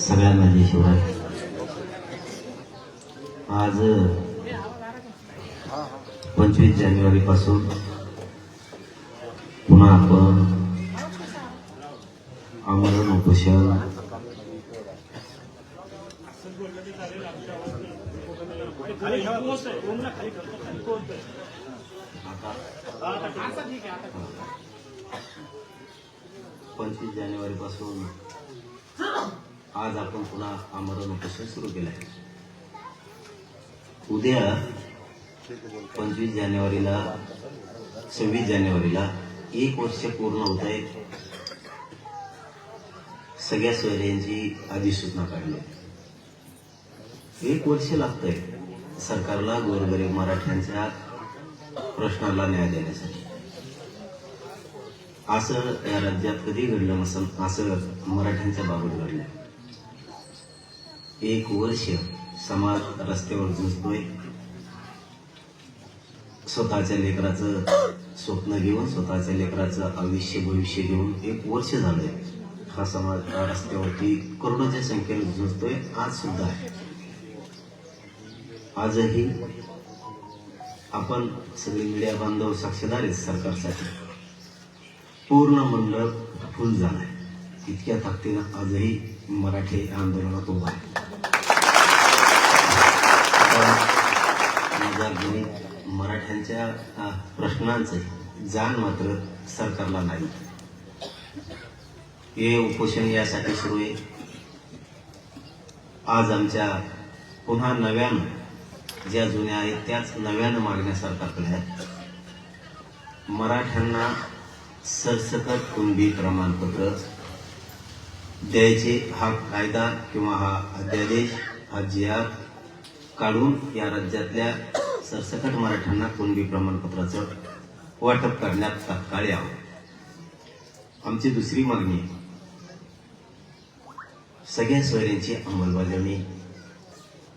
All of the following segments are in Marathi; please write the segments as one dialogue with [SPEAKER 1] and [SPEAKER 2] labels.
[SPEAKER 1] सगळ्यांना जय शिवाय. आज पंचवीस जानेवारी पासून पुन्हा आपण आमरण उपोषण. पंचवीस जानेवारी पासून आज आपण पुन्हा आमरण उपोषण सुरू केलं आहे. उद्या पंचवीस जानेवारीला सव्वीस जानेवारीला एक वर्ष पूर्ण होत आहे. सगळ्या सोयऱ्यांची अधिसूचना काढली एक वर्ष लागतंय सरकारला गोरगरीब मराठ्यांच्या प्रश्नाला न्याय देण्यासाठी. असं या राज्यात कधी घडलं नसेल असं मराठ्यांच्या बाबत घडलं एक वर्ष समाज रस्त्यावर झुजतोय. स्वतःच्या लेकराचं स्वप्न घेऊन स्वतःच्या लेकराचं आयुष्य भविष्य घेऊन एक वर्ष झालंय. हा समाज रस्त्यावरती करोडोच्या संख्येने झुजतोय. आज सुद्धा. आहे आजही आपण सगळे मीडिया बांधव साक्षीदार आहेत सरकारसाठी. पूर्ण मंडळ फुल झालाय. इतक्या ताकदीनं आजही मराठी आंदोलनात उभा आहे. मराठ्यांच्या प्रश्नांचे जाण मात्र सरकारला नाही. हे उपोषण यासाठी सुरू आहे. आज आमच्या पुन्हा नव्यानं ज्या जुन्या आहेत त्याच नव्यानं मागण्या सरकारकडे आहेत. मराठ्यांना सरसकट कुंभी प्रमाणपत्र द्यायचे हा कायदा किंवा हा अध्यादेश हा जिहाद काढून या राज्यातल्या सरसकट मराठ्यांना कुणबी प्रमाणपत्राचं वाटप करण्यात तात्काळ यावं. आमची दुसरी मागणी सगळ्या सोयऱ्यांची अंमलबजावणी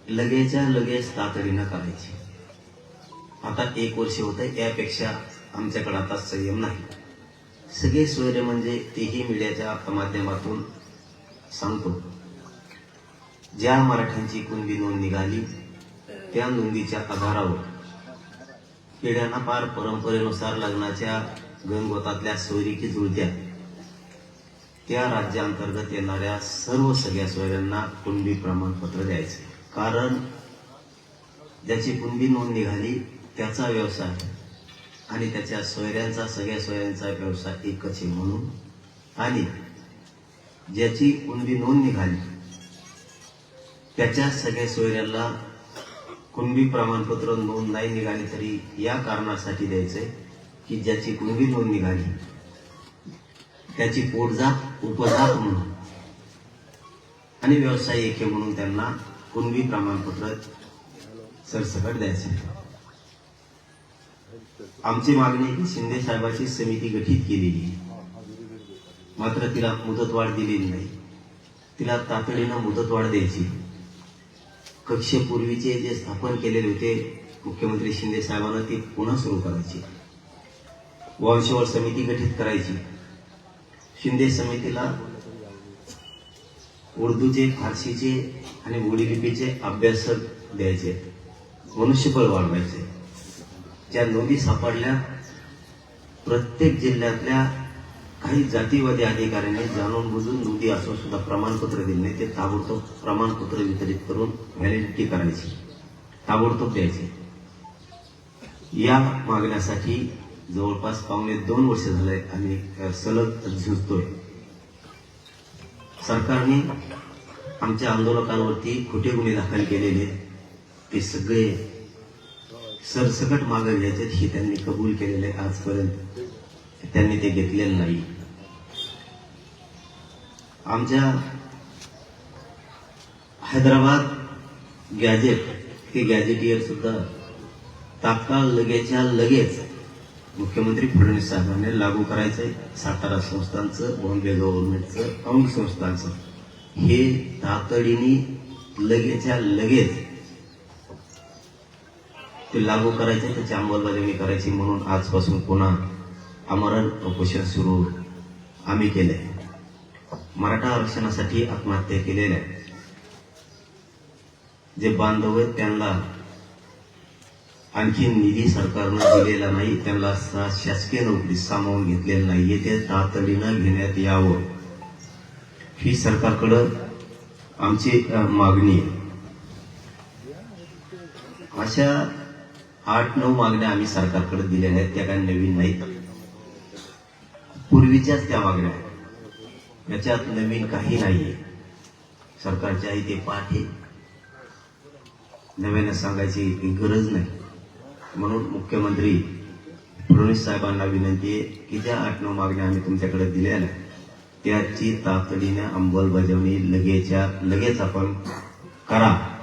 [SPEAKER 1] लगेच्या लगेच तातडीनं करायची. आता एक वर्ष होत यापेक्षा आमच्याकडे आता संयम नाही. सगळे सोयरे म्हणजे तेही मीडियाच्या माध्यमातून सांगतो. ज्या मराठ्यांची कुणबी नोंद निघाली त्या नोंदीच्या आधारावर पिढ्यांना पार परंपरेनुसार लग्नाच्या गणगोतातल्या सोयरीकी जुळत्या त्या राज्यांतर्गत येणाऱ्या सर्व सगळ्या सोयऱ्यांना कुणबी प्रमाणपत्र द्यायचे. कारण ज्याची कुणबी नोंद निघाली त्याचा व्यवसाय आणि त्याच्या सोयऱ्यांचा सगळ्या सोयऱ्यांचा व्यवसाय एकच आहे म्हणून. आणि ज्याची कुणबी नोंद निघाली. त्याच्या सगळ्या सोयऱ्यांना कुणबी प्रमाणपत्र नोंद नाही निघाली तरी या कारणासाठी द्यायचंय की ज्याची कुणबी नोंद निघाली त्याची पोटजात उपजात म्हणून. आणि व्यवसाय एके म्हणून त्यांना कुणबी प्रमाणपत्र सरसकट द्यायचे आमची मागणी शिंदे साहेबाची समिती गठीत केलेली आहे. मात्र तिला मुदतवाढ दिलेली नाही. तिला तातडीनं मुदतवाढ द्यायची. कक्षेपूर्वीचे जे स्थापन केलेले होते मुख्यमंत्री शिंदे साहेबांना ती पुन्हा सुरू करायची. वंशवळ समिती गठीत करायची. शिंदे समितीला उर्दूचे फारसीचे आणि बोली लिपीचे अभ्यासक द्यायचे. मनुष्यबळ वाढवायचे. ज्या नोंदी सापडल्या प्रत्येक जिल्ह्यातल्या काही जातीवादी अधिकाऱ्यांनी जाणून बुजून नोंदी असून सुद्धा प्रमाणपत्र दिले नाही. ते ताबडतोब प्रमाणपत्र वितरित करून व्हॅलिडिटी करायची ताबडतोब द्यायचे. या मागण्यासाठी जवळपास पावणे दोन वर्ष झाले आम्ही सलग झुजतोय. सरकारने आमच्या आंदोलकांवरती खोटे गुन्हे दाखल केलेले ते सगळे सरसकट मागे घ्यायचे हे त्यांनी कबूल केलेले आजपर्यंत. त्यांनी ते घेतलेलं नाही. आमच्या हैदराबाद गॅजेट हे गॅजेटियर सुद्धा तात्काळ लगेच्या लगेच मुख्यमंत्री फडणवीस साहेबांनी लागू करायचंय. सातारा संस्थांचं बॉम्बे गव्हर्नमेंटचं अंग संस्थांचं. हे तातडीने लगेच्या लगेच ते लागू करायचे त्याची अंमलबजावणी करायची म्हणून आजपासून पुन्हा आमरण उपोषण सुरू आम्ही केलंय. मराठा आरक्षणासाठी आत्महत्या केलेल्या जे बांधव आहेत त्यांना आणखी निधी सरकारनं दिलेला नाही त्यांना शासकीय नोकरी सामावून घेतलेलं नाही ते तातडीनं घेण्यात यावं. ही सरकारकडं आमची मागणी आहे. अशा आठ नऊ मागण्या आम्ही सरकारकडे दिलेल्या आहेत त्या काही नवीन नाहीत. पूर्वीच्याच त्या मागण्या आहेत. याच्यात नवीन काही नाहीये. सरकारच्या इथे पाठ आहे. नव्याने सांगायची गरज नाही. म्हणून मुख्यमंत्री फडणवीस साहेबांना विनंती आहे की ज्या आठ नऊ मागण्या आम्ही तुमच्याकडे दिल्या ना त्याची तातडीने अंमलबजावणी लगेच्या लगेच आपण करा.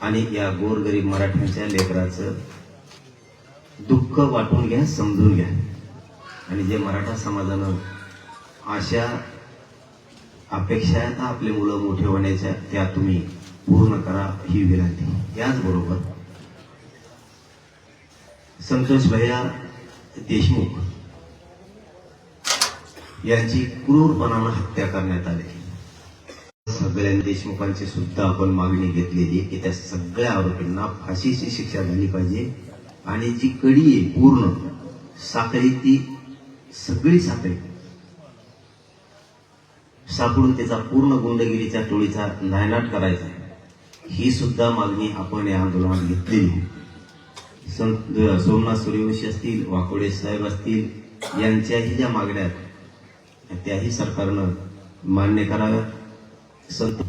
[SPEAKER 1] आणि या गोरगरीब मराठ्यांच्या लेकराचं दुःख वाटून घ्या समजून घ्या. आणि जे मराठा समाजानं अशा अपेक्षा आहेत आपले मुलं मोठे होण्याच्या त्या तुम्ही पूर्ण करा ही विनंती. याचबरोबर संतोष भैया देशमुख यांची क्रूरपणानं हत्या करण्यात आली. सगळ्या देशमुखांची सुद्धा आपण मागणी घेतलेली की त्या सगळ्या आरोपींना फाशीची शिक्षा झाली पाहिजे आणि जी कडी आहे पूर्ण साखळी ती सगळी साखळी सापडून त्याचा पूर्ण गुंडगिरीच्या टोळीचा नायनाट करायचा. ही सुद्धा मागणी आपण या आंदोलनात घेतलेली संत सोमनाथ सूर्यवंशी असतील वाकोडे साहेब असतील यांच्याही ज्या मागण्या आहेत त्याही सरकारनं मान्य कराव्यात. संत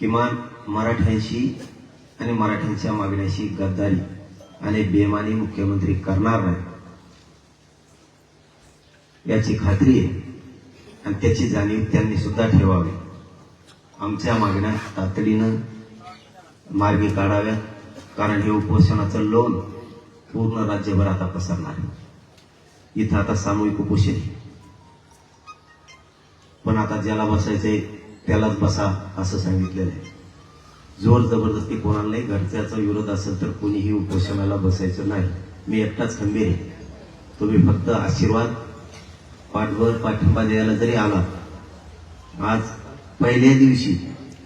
[SPEAKER 1] किमान मराठ्यांशी आणि मराठ्यांच्या मागण्याशी गद्दारी आणि बेमानी मुख्यमंत्री करणार नाही. याची खात्री आहे. आणि त्याची जाणीव त्यांनी सुद्धा ठेवावी. आमच्या मागण्या तातडीनं मार्गी काढाव्यात कारण हे उपोषणाचं लोन पूर्ण राज्यभर आता पसरणार आहे. इथं आता सामूहिक उपोषण पण आता ज्याला बसायचंय त्यालाच बसा असं सांगितलेलं आहे. जोर जबरदस्ती कोणाला नाही घरच्याचा विरोध असेल तर कोणीही उपोषणाला बसायचं नाही. मी एकटाच खंबीर आहे. तुम्ही फक्त आशीर्वाद पाठभर पाठिंबा द्यायला जरी आला आज पहिल्या दिवशी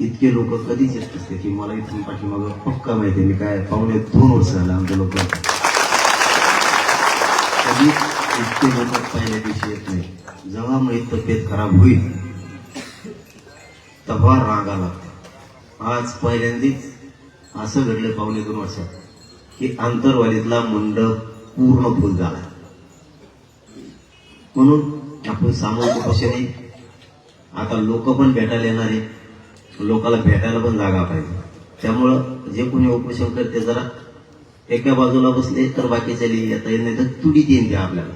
[SPEAKER 1] इतके लोक कधीच येत असते की मला इथून पाठीमागं पक्का माहिती आहे. मी काय पावणे दोन वर्ष झालं आमच्या लोक कधीच इतके लोक पहिल्या दिवशी येत नाही. जेव्हा मग तब्येत खराब होईल तेव्हा राग आला. आज पहिल्यांदाच असं घडलं पावणे दोन वर्षात की आंतरवालीतला मंडप पूर्ण फुल झाला. म्हणून आपण सामूहिक उपोषण आता लोक पण भेटायला येणार आहे. लोकाला भेटायला पण जागा पाहिजे. त्यामुळं जे कोणी उपोषण करते जरा एका बाजूला बसले तर बाकीच्या येता येत नाही तर तुडीत येईन ते आपल्याला.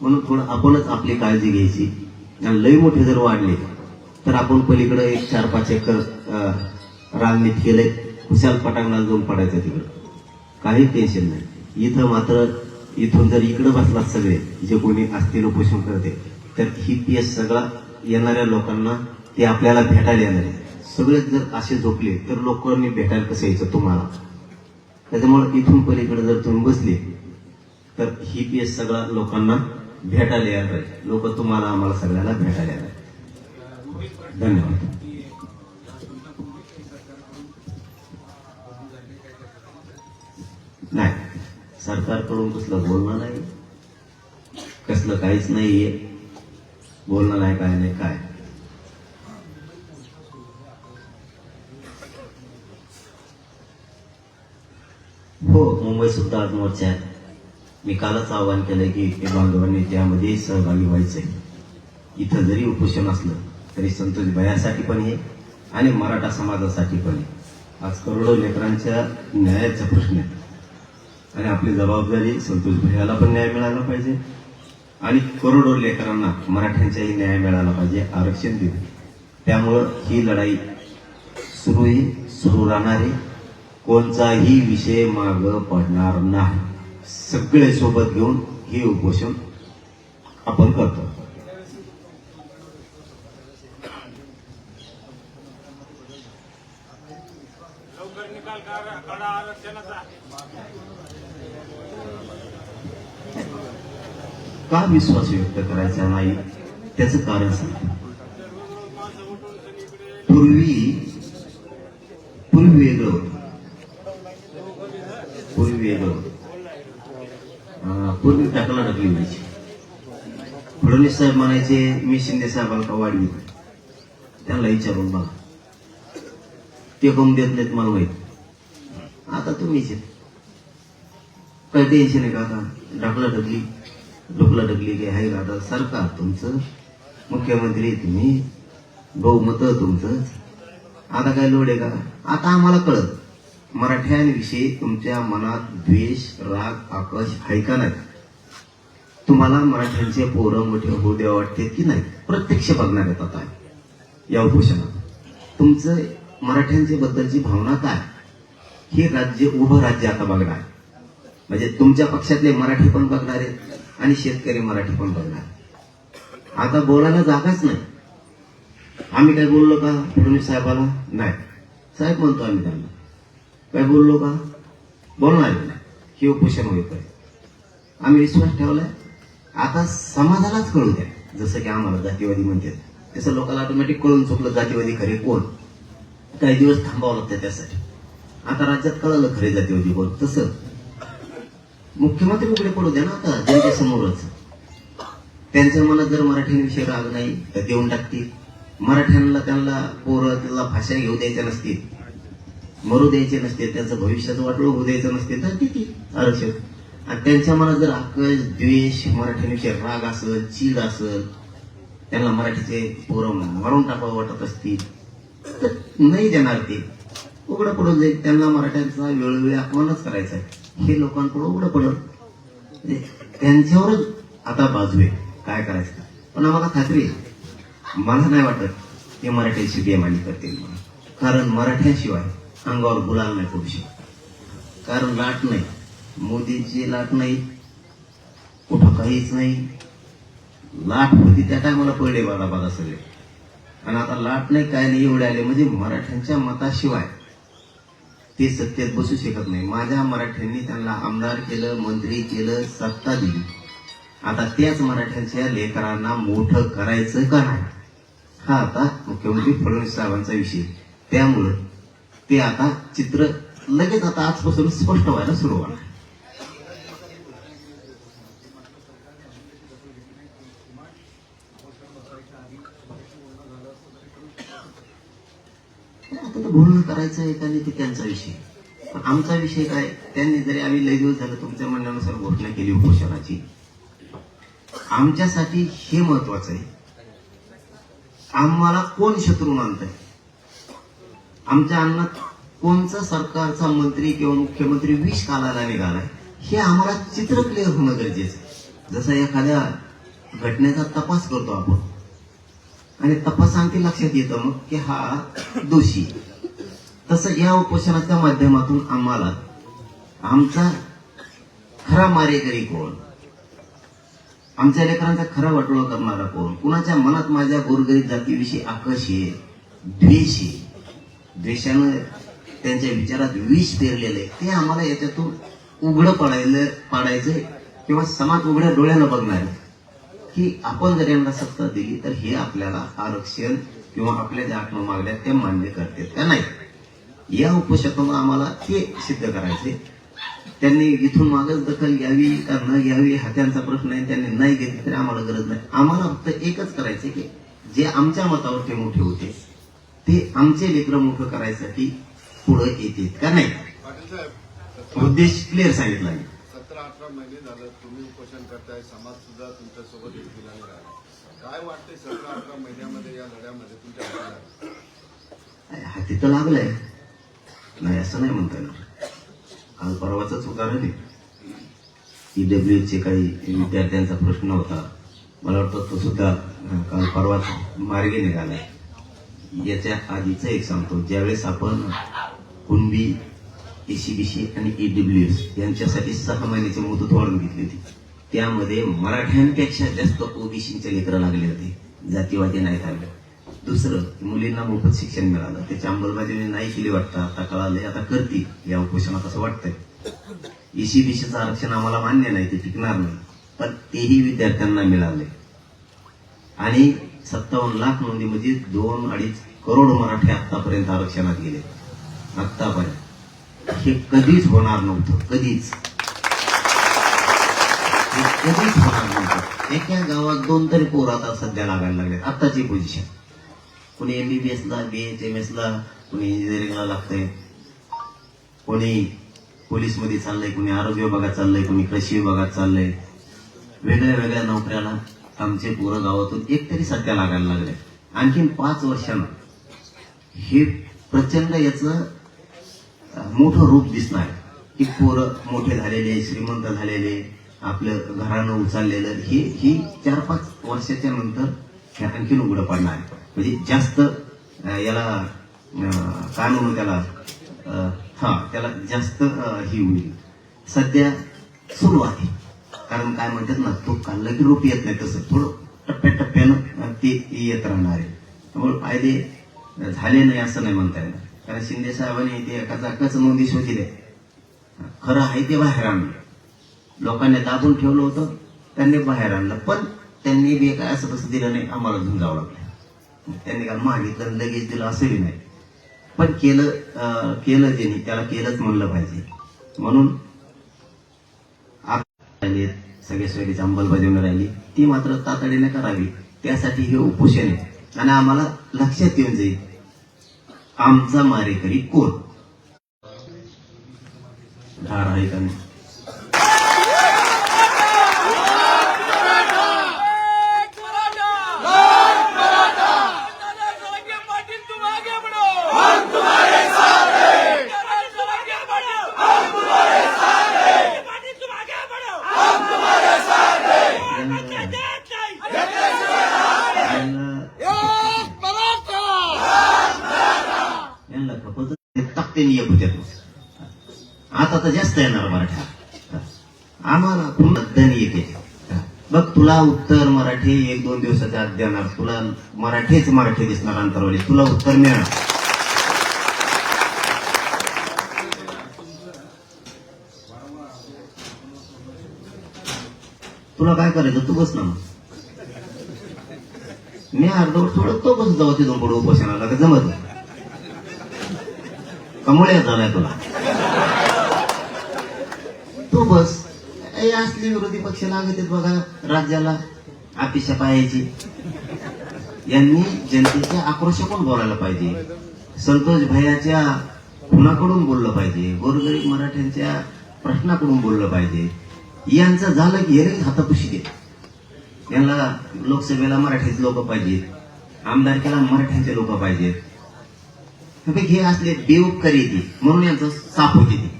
[SPEAKER 1] म्हणून थोडं आपणच आपली काळजी घ्यायची. आणि लई मोठे जर वाढले तर आपण पलीकडे एक चार पाच एकर अं, केलंय. खुशाल पटांगणाला जाऊन पडायचं तिकडं. काही टेन्शन नाही. इथं मात्र इथून जर इकडं बसलात सगळे जे कोणी असतील उपोषण करते तर ही पीएस सगळा येणाऱ्या लोकांना ते आपल्याला भेटायला येणार आहे. सगळेच जर असे झोपले तर लोकांनी भेटायला कसं यायचं तुम्हाला? त्याच्यामुळे इथून पलीकडे जर तुम्ही बसले तर ही पीएस सगळा लोकांना भेटायला येणार आहे. लोक तुम्हाला आम्हाला सगळ्याला भेटायला येणार धन्यवाद. नाही. सरकारकडून कसलं बोलणं नाही कसलं काहीच नाहीये बोलणं नाही काय नाही काय? हो मुंबई सुद्धा आज मोर्चा आहे. मी कालच आवाहन केलंय की ते बांधवांनी त्यामध्ये सहभागी व्हायचंय. इथं जरी उपोषण असलं तरी संतोष भयासाठी पण हे आणि मराठा समाजासाठी पण आहे. आज करोडो लेकरांच्या न्यायाचा प्रश्न आहे आणि आपली जबाबदारी संतोष भैयाला पण न्याय मिळाला पाहिजे. आणि करोडो लेकरांना मराठ्यांचाही न्याय मिळाला पाहिजे आरक्षण देऊन त्यामुळं ही लढाई सुरू आहे सुरू राहणार आहे. कोणताही विषय माग पडणार नाही. सगळे सोबत घेऊन हे उपोषण आपण करतो. का विश्वास व्यक्त करायचा नाही? त्याचं कारण सांगतो पूर्वी पूर्वी वेगळं पूर्वी पूर्वी टाकला टाकली व्हायची फडणवीस साहेब म्हणायचे मी शिंदे साहेबाला का वाढवी. त्यांना विचारून बघा. ते कम देत नाहीत मला माहीत आता तुम्हीच काही काय टेन्शन आहे का आता? ढकला डोकला डगलेली की आहे दादा आता सरकार तुमचं? मुख्यमंत्री तुम्ही बहुमत तुमचं. आता काय लोड आहे का? आता आम्हाला कळत. मराठ्यांविषयी तुमच्या मनात द्वेष राग आकर्ष आहे का नाही? तुम्हाला मराठ्यांचे पोरं मोठे होऊ द्या वाटते की नाही? प्रत्यक्ष बघणार आहेत आता. या उपोषणात. तुमचं मराठ्यांचे बद्दलची भावना काय? हे राज्य उभं राज्य आता बघणार आहे. म्हणजे तुमच्या पक्षातले मराठी पण बघणार आहेत. आणि शेतकरी मराठी पण बघणार. आता बोलायला जागाच नाही. आम्ही काय बोललो का? फडणवीस साहेबाला? नाही. साहेब म्हणतो आम्ही त्यांना. काय बोललो का? बोलणार नाही हे उपोषण होत आहे आम्ही विश्वास ठेवलाय. आता समाजालाच कळू द्या. जसं की आम्हाला जातीवादी म्हणतात. तसं लोकांना ऑटोमॅटिक कळून चुकलं जातीवादी खरे कोण? काही दिवस थांबावं लागतं त्यासाठी. आता राज्यात कळलं खरे जातीवादी कोण? तसं. मुख्यमंत्री उघडे पडू द्या ना आता जनतेसमोरच. त्यांच्या मनात जर मराठ्यांविषयी राग नाही तर देऊन टाकतील. मराठ्यांना त्यांना पोरं त्याला भाषा घेऊ द्यायच्या नसतील. मरू द्यायचे नसते त्यांचं भविष्याचं वाटलं होऊ द्यायचं नसते तर किती? आरक्षण. आणि त्यांच्या मनात जर आकश द्वेष मराठ्यांविषयी राग असल चीड असल त्यांना मराठीचे पोरं मारून टाकावं वाटत असतील तर नाही देणार ते. उघडं पडून जाईल त्यांना मराठ्यांचा वेळोवेळी अपमानच करायचा आहे. हे लोकांकडून उघडं पडलं. म्हणजे त्यांच्यावरच आता बाजू आहे. काय करायचं पण आम्हाला खात्री आहे. मला नाही वाटत ते मराठ्यांशी बेमानी करतील म्हणून. कारण मराठ्यांशिवाय अंगावर गुलाल नाही पडू शकत. कारण लाट नाही. मोदीची लाट नाही. कुठं काहीच नाही. लाट होती त्या टायमाला पडले बाबा बाबा सगळे. आणि आता लाट नाही काय नाही एवढे आले. म्हणजे मराठ्यांच्या मताशिवाय ते सत्तेत बसू शकत नाही. माझ्या मराठ्यांनी त्यांना आमदार केलं मंत्री केलं सत्ता दिली. आता त्याच मराठ्यांच्या लेकरांना मोठं करायचं का नाही? हा आता मुख्यमंत्री फडणवीस साहेबांचा विषय. त्यामुळं ते आता चित्र लगेच आता आजपासून स्पष्ट व्हायला सुरू होणार बोलणं करायचं आहे त्यांनी ते त्यांचा विषय. पण आमचा विषय काय त्यांनी जरी आम्ही लय दिवस झालं तुमच्या म्हणण्यानुसार घोषणा केली उपोषणाची. आमच्यासाठी हे महत्वाचं आहे. आम्हाला कोण शत्रू मानतंय आमच्या अन्नात कोणचा सरकारचा मंत्री किंवा मुख्यमंत्री विष कालाला निघालाय हे आम्हाला चित्र क्लिअर होणं गरजेचं जसं एखाद्या घटनेचा तपास करतो आपण आणि तपासांती लक्षात येतं मग की हा दोषी तसं या उपोषणाच्या माध्यमातून आम्हाला आमचा खरा मारेकरी कोण? आमच्या लेकरांचा खरा वाटोळा करणारा कोण? कुणाच्या मनात माझ्या गोरगरीब जातीविषयी आकर्ष आहे? द्वेष आहे. द्वेषानं त्यांच्या विचारात विष पेरलेलं आहे. ते आम्हाला याच्यातून उघडं पडायला पाडायचंय किंवा समाज उघड्या डोळ्यानं बघणार आहे. की आपण जर यांना सत्ता दिली तर हे आपल्याला आरक्षण किंवा आपल्या ज्या आत्म मागल्या त्या मान्य करतात का नाही? या उपोषणातून आम्हाला ते सिद्ध करायचे. त्यांनी इथून मागच दखल घ्यावी का न घ्यावी हा त्यांचा प्रश्न आहे. त्यांनी नाही घेतली तरी आम्हाला गरज नाही. आम्हाला फक्त एकच करायचे की जे आमच्या मतावर ते मोठे होते ते आमचे लेकरं मोठं करायसाठी पुढे येतील का नाही? उद्देश क्लिअर सांगितला मी.
[SPEAKER 2] सतरा अठरा महिने झालं तुम्ही उपोषण करताय समाज सुद्धा तुमच्यासोबत एकटीला राहिला काय वाटतंय सतरा अठरा महिन्यामध्ये या लढ्यामध्ये तुमच्या हाती
[SPEAKER 1] तर लागलंय. नाही असं नाही म्हणता येणार. काल परवाचंच उदाहरण आहे ईडब्ल्यू चे काही विद्यार्थ्यांचा प्रश्न होता. मला वाटतं तो सुद्धा काल परवाच मार्गे आहे. याच्या आधीचं एक सांगतो ज्यावेळेस आपण कुणबी एसीबीसी आणि ईडब्ल्यू एस यांच्यासाठी सहा महिन्याची मुदत वाढून घेतली होती. त्यामध्ये मराठ्यांपेक्षा जास्त ओबीसीचे लेकरं लागले होते. जातीवादी नाहीत आले. दुसरं मुलींना मोफत शिक्षण मिळालं. त्याची अंमलबजावणी नाही केली वाटतं. आता कळालंय आता करतील. या उपोषणात असं वाटतंय. ईसीबीसीचं आरक्षण आम्हाला मान्य नाही ते टिकणार नाही. पण तेही विद्यार्थ्यांना मिळाले आणि सत्तावन्न लाख नोंदी म्हणजे दोन अडीच करोड मराठी आतापर्यंत आरक्षणात गेले. आतापर्यंत हे कधीच होणार नव्हतं. कधीच. कधीच होणार नव्हतं. एका गावात दोन तरी पोर आता सध्या लागायला लागले आत्ताची पोझिशन कोणी एमबीबीएसला बी एच एम एसला कोणी इंजिनिअरिंगला लागतंय. कोणी पोलीसमध्ये चाललंय कोणी आरोग्य विभागात चाललंय कोणी कृषी विभागात चाललंय. वेगळ्या वेगळ्या नोकऱ्याला आमचे पोरं गावातून एक तरी सध्या लागायला लागले. आणखीन पाच वर्षानं हे प्रचंड याचं मोठं रूप दिसणार. की पोरं मोठे झालेले श्रीमंत झालेले आपलं घरानं उचललेलं हे ही चार पाच वर्षाच्या नंतर हे आणखीन उघडं पडणार. आहे म्हणजे जास्त याला काय म्हणू त्याला हा त्याला जास्त ही होईल सध्या सुरू आहे. कारण काय म्हणतात ना तो काढला की रोप येत नाही तसं थोडं टप्प्याटप्प्यानं ते येत राहणार आहे. त्यामुळे फायदे झाले नाही असं नाही म्हणता येणार. कारण शिंदे साहेबांनी ते एका चाकाच नोंदी शोधिले खरं आहे ते बाहेर आणलं. लोकांनी दाबून ठेवलं होतं त्यांनी बाहेर आणलं. पण त्यांनी बी काय असं तसं दिलं नाही आम्हाला झुंजावं लागलं. त्यांनी काय मागितलं लगेच दिलं असंही नाही. पण केलं केलं त्यांनी त्याला केलंच म्हणलं पाहिजे. म्हणून सगळे सगळ्या सोयीची अंमलबजावणी राहिली. ती मात्र तातडीने करावी. त्यासाठी हे उपोषण आहे. आणि आम्हाला लक्षात येऊन जाईल आमचा मारेकरी कोण? धार आहे का नाही
[SPEAKER 3] एक मराठा दादा जरांगे पाटील तुम आगे बढ़ो हम तुम्हारे साथ हैं दादा जरांगे पाटील हम तुम्हारे साथ हैं पाटील तुम आगे बढ़ो हम तुम्हारे साथ हैं
[SPEAKER 1] यांना
[SPEAKER 3] एक मराठा
[SPEAKER 1] यांना खपत ताकदीने येत होत्या आता तर जास्त येणार मराठा. आम्हाला पुन्हा धनी येते बघ तुला उत्तर मराठी एक दोन दिवसाच्या आत देणार. तुला मराठीच मराठी दिसणार अंतरवाली. तुला उत्तर मिळणार. तुला काय करायचं? तू बस ना मग. मी अर्धवट थोडं तो बस जाऊ तिथून पुढे उपोषणाला. का जमत नाही. कमळ्या झालाय तुला. खूपच बस असले विरोधी पक्ष लागत आहेत बघा राज्याला. अपेक्षा पाहायची यांनी जनतेच्या आक्रोशाकडून बोलायला पाहिजे? संतोष भैयाच्या खुनाकडून बोललं पाहिजे. गोरगरीब मराठ्यांच्या प्रश्नाकडून बोललं पाहिजे. यांचं झालं की हे हातापुशी दे यांना लोकसभेला मराठीचे लोक पाहिजेत. आमदारकीला मराठ्यांचे लोक पाहिजेत. हे हे असले बेऊप करी म्हणून यांचं साफ होते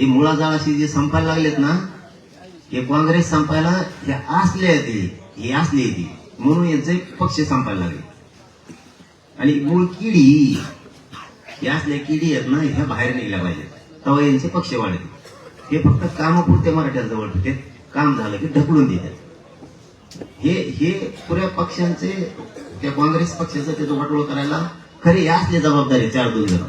[SPEAKER 1] हे मुळाजाळाशी जे संपायला लागलेत ना हे काँग्रेस संपायला हे असले ते हे असले ती. म्हणून यांचे पक्ष संपायला लागले. आणि मूळ किडी हे असल्या किडी आहेत ना ह्या बाहेर निघल्या पाहिजेत. तेव्हा यांचे पक्ष वाढते हे फक्त कामापुरते मराठ्याजवळ होते काम झालं की ढकलून देतात. हे हे पुऱ्या पक्षांचे त्या काँग्रेस पक्षाचं त्याचं वाटोळ करायला खरे या असले जबाबदारी चार दोन जण.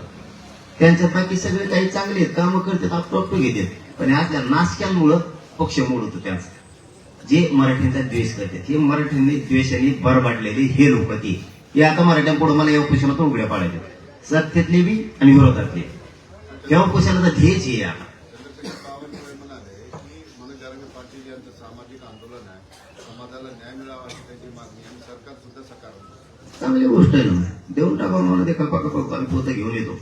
[SPEAKER 1] त्यांच्यात बाकी सगळे काही चांगले आहेत कामं करतात आपोआप घेतात. पण या नाशक्यांमुळं पक्ष मोडतो त्यांचा. जे मराठ्यांचा द्वेष करतात हे मराठ्यांनी द्वेषाने बरबाडलेले हे लोक ते हे आता मराठ्यांपुढे मला या उपोषणातून उघड्या पाडायचे सत्तेतले बी आणि विरोधातले. या उपोषणाचा ध्येयच हे आता
[SPEAKER 2] सामाजिक आंदोलन आहे समाजाला न्याय मिळावा अशी त्यांची मागणी आणि सरकार सुद्धा सकारात्मक
[SPEAKER 1] चांगली गोष्ट आहे ना. देऊन टाका म्हणून ते कपा कपा आम्ही पोतं घेऊन येतो.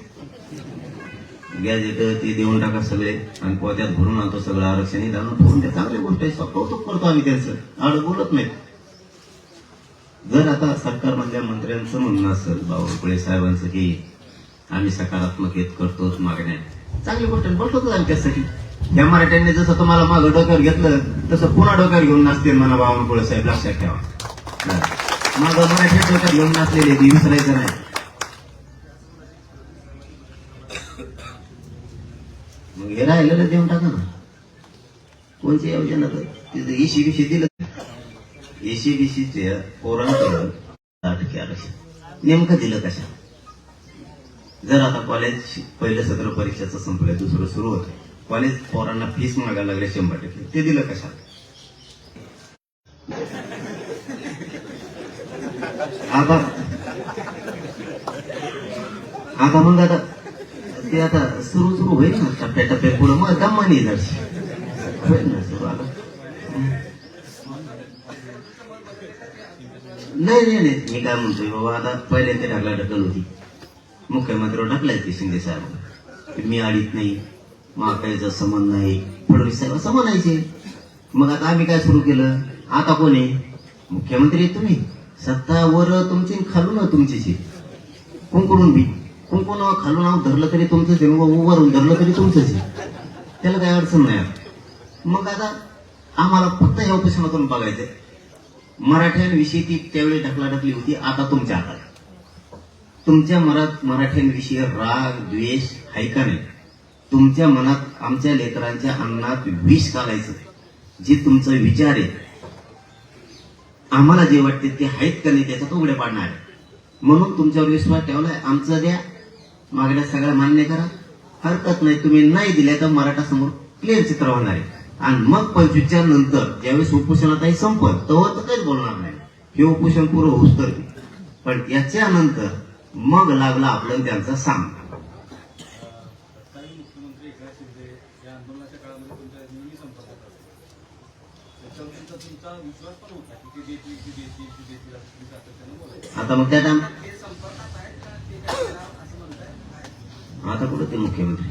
[SPEAKER 1] गॅजेट ते देऊन टाका सगळे. आणि पोत्यात भरून आणतो सगळं आरक्षण. हे ठेवून द्या. चांगली गोष्ट आहे. कौतुक करतो आम्ही त्यांचं. आड बोलत नाही. जर आता सरकार मधल्या मंत्र्यांचं म्हणणं असेल बावरकुळे साहेबांचं की आम्ही सकारात्मक येत करतोच मागण्या. चांगली गोष्ट आहे. आम्ही त्यासाठी. या मराठ्यांनी जसं तुम्हाला मागं डोक्यावर घेतलं तसं पुन्हा डोक्यावर घेऊन नसते म्हणा बावनकुळे साहेब. लक्षात ठेवा. माझा मराठी डोक्यात घेऊन नाचलेले ते विसरायचं नाही. मग हे राहिलेलं देऊन टाका ना. कोणची योजना तर? तिथं एशी बिशी दिलं. एसी बीसीचे पोरांचं दहा टक्के आरक्षण. नेमकं दिलं कशा? जर आता कॉलेज पहिलं सत्र परीक्षेचं संपलं दुसरं सुरू होतं. कॉलेज पोरांना फीस मागायला लागले शंभर टक्के. ते दिलं कशा? आता. आता मग आता ते आता सुरू सुरू होईल ना टप्प्या टप्प्या पुढं. मग दमानी जरशी होईल ना सुरू आता. नाही नाही नाही. मी काय म्हणतोय बाबा आता पहिल्यांदा ढकला ढकल होती. मुख्यमंत्री ढकलाय ते शिंदे साहेब. मी आडीत नाही महाकायचा समान नाही. फडणवीस साहेब असं म्हणायचे मग आता आम्ही काय सुरू केलं? आता कोण आहे? मुख्यमंत्री आहे तुम्ही. सत्ता वर तुमची खालून तुमचीची कुंकुडून बी. कुंकुण खालून नाव धरलं तरी तुमचंच आहे. व वरून धरलं तरी तुमचंच आहे. त्याला काही अडचण नाही आता. मग आता आम्हाला फक्त या उपशमातून बघायचंय. मराठ्यांविषयी ती त्यावेळी ढकलाढकली होती आता तुमच्या हातात. तुमच्या मनात मराठ्यांविषयी राग द्वेष आहे का नाही? तुमच्या मनात आमच्या लेकरांच्या अन्नात विष घालायचं जे तुमचा विचार आहे आम्हाला जे वाटते ते आहेत का नाही त्याच्यात उघडे पाडणार. आहे. म्हणून तुमच्यावर विश्वास ठेवलाय. आमचं द्या. मागण्या सगळ्या मान्य करा. हरकत नाही. तुम्ही नाही दिल्या तर मराठा समोर क्लिअर चित्र होणार आहे. आणि मग पंचवीसच्या नंतर ज्यावेळेस उपोषणातही संपत तेव्हा तर काहीच बोलणार नाही. हे उपोषण पुरं होऊस तर पण याच्या नंतर मग लागला आपलं त्यांचा
[SPEAKER 4] सांग तुमचा विश्वास पण
[SPEAKER 1] आता मग त्या आता कुठं ते मुख्यमंत्री?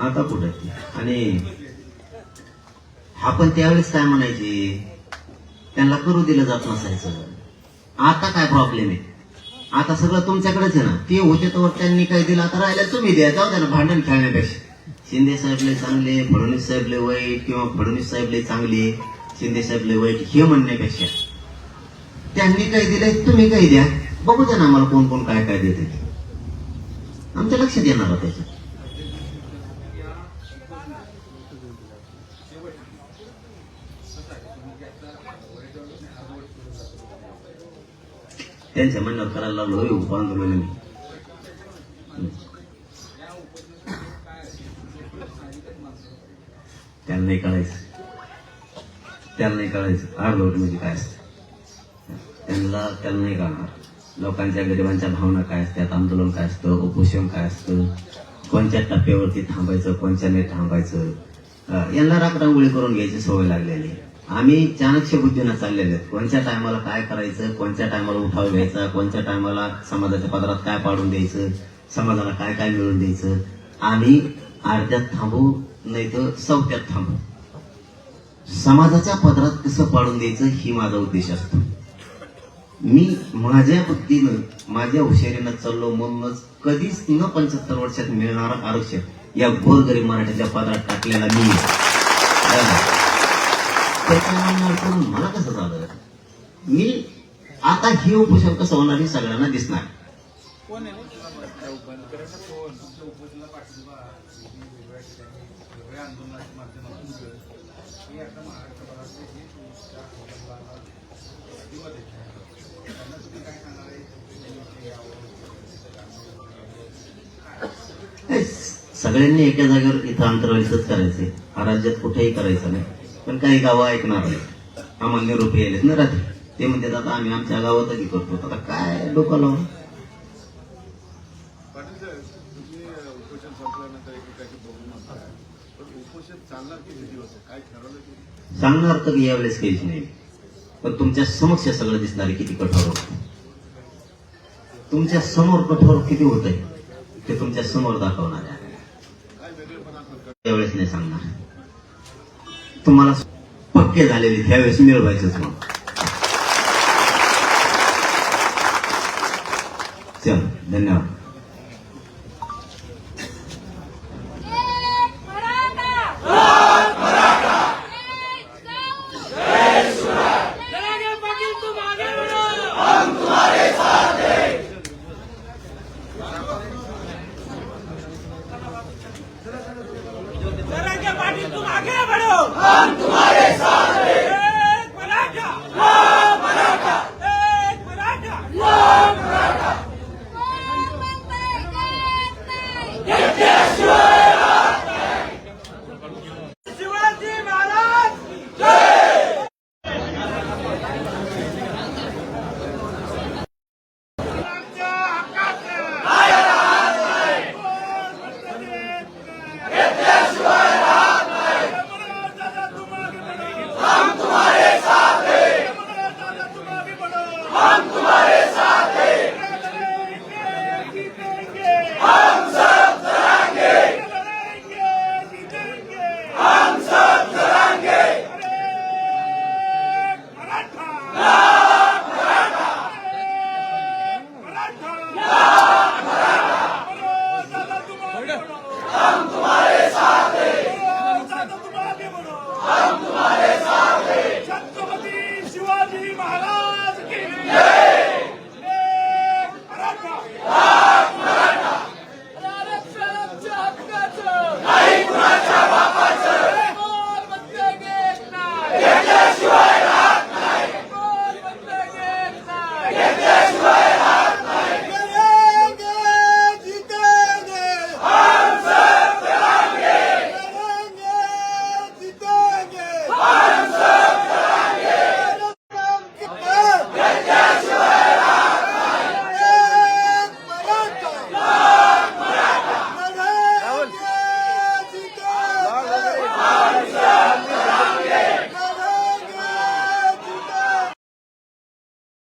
[SPEAKER 1] आता कुठं ते? आणि हा पण त्यावेळेस काय म्हणायचे? त्यांना करू दिलं जात नसायचं. आता काय प्रॉब्लेम आहे? आता सगळं तुमच्याकडेच आहे ना. ते होते तर त्यांनी काय दिलं? आता राहिलं तुम्ही द्या. जाऊ द्या ना भांडण खेळण्यापेक्षा. शिंदे साहेबले चांगले फडणवीस साहेबले वाईट किंवा फडणवीस साहेबले चांगले. शिंदेसाहेब साहेबले वाईट हे म्हणण्यापेक्षा. त्यांनी काय दिलंय? तुम्ही काय द्या? बघू द्या ना आम्हाला कोण कोण काय काय देते ते. आमच्या लक्षात येणार त्याच्यात. त्यांच्या म्हणण्यावर करायला लागलो होय उप आंदोलन मी. त्यांना नाही करायचं. त्याला नाही कळायचं अर्धवट म्हणजे काय असतं? त्यांना त्याला नाही कळणार लोकांच्या गरिबांच्या भावना काय असतात? आंदोलन काय असतं? उपोषण काय असतं? कोणत्या टप्प्यावरती थांबायचं? कोणत्या नाही थांबायचं? यांना राखरांगोळी करून घ्यायची सवय लागलेली. आहे. आम्ही चाणक्य बुद्धीनं चाललेले आहेत. कोणत्या टायमाला काय करायचं? कोणत्या टायमाला उठाव घ्यायचा? कोणत्या टायमाला समाजाच्या पदरात काय पाडून द्यायचं? समाजाला काय काय मिळवून द्यायचं? आम्ही अर्ध्यात थांबू नाही तर चौथ्यात थांबू. समाजाच्या पदरात कसं पाडून द्यायचं ही माझा उद्देश असतो. मी माझ्या बुद्धीनं माझ्या हुशारीनं चाललो म्हणूनच कधीच न पंच्याहत्तर वर्षात मिळणार आरक्षण या गोरगरीब मराठ्याच्या पदरात टाकलेला मी. त्याच्या मला कसं झालं? मी आता हे उपोषण कसं होणार हे सगळ्यांना दिसणार.
[SPEAKER 4] हे आता महाराष्ट्रभरातले तुमच्या त्यांना तुम्ही काय सांगणार आहे
[SPEAKER 1] सगळ्यांनी एका जागेवर इथं अंतराळीच करायचे हा राज्यात कुठेही करायचं नाही. पण काही गावं ऐकणार नाही आम्हाला निरोप आलेत. ना रात्री ते म्हणतात आता आम्ही आमच्या गावातही करतो. आता काय डोकं लावून?
[SPEAKER 2] पाटील उपोषण संपल्यानंतर पण उपोषण चालणार की दिवस आहे काय ठरवलं तुम्ही
[SPEAKER 1] सांगणार तर यावेळेस काहीच नाही. पण तुमच्या समक्ष सगळं दिसणार आहे किती कठोर तुमच्यासमोर कठोर किती होत आहे ते तुमच्यासमोर दाखवणार आहे त्यावेळेस नाही सांगणार. तुम्हाला पक्के झालेले त्यावेळेस मिळवायचंच मग. चल धन्यवाद.